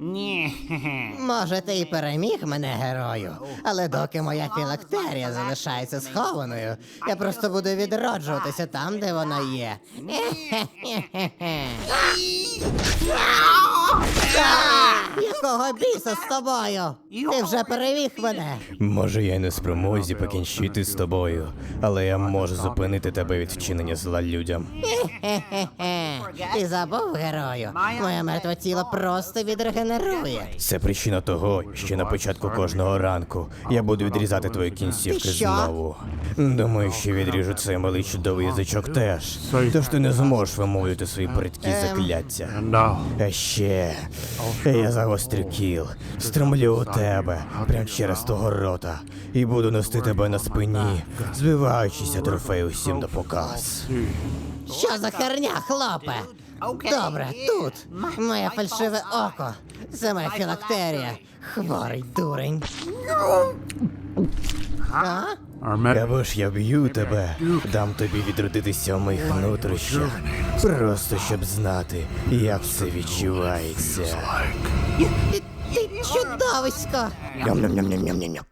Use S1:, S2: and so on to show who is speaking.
S1: Ні.
S2: Може, ти і переміг мене герою, але доки моя філактерія залишається схованою, я просто буду відроджуватися там, де вона є. Якого біса з тобою? Ти вже переміг мене.
S3: Може, я й не спромозі покінчити з тобою, але я можу зупинити тебе від вчинення зла людям.
S2: Хе-хе-хе. Ти забув герою. Моє мертве тіло просто відрегенерує.
S3: Це причина того, що на початку кожного ранку я буду відрізати твої кінцівки
S2: Ти що?
S3: знову. Думаю, що відріжу цей малий чудовий язичок теж. Тож ти не зможеш вимовити свої бридкі закляття.
S4: Now,
S3: А ще я загострю кіл, стромлю у тебе прямо через того рота, і буду нести тебе на спині, збиваючися трофей усім на показ.
S2: Що за херня, хлопе? Добре, тут. Моє фальшиве око. Це моя філактерія. Хворий дурень.
S3: Або ж я б'ю тебе, дам тобі відродитися в моїх нутрощах, просто щоб знати, як це відчувається.
S2: Чудовисько.
S3: Ням-ням-ням-ням-ням-ням.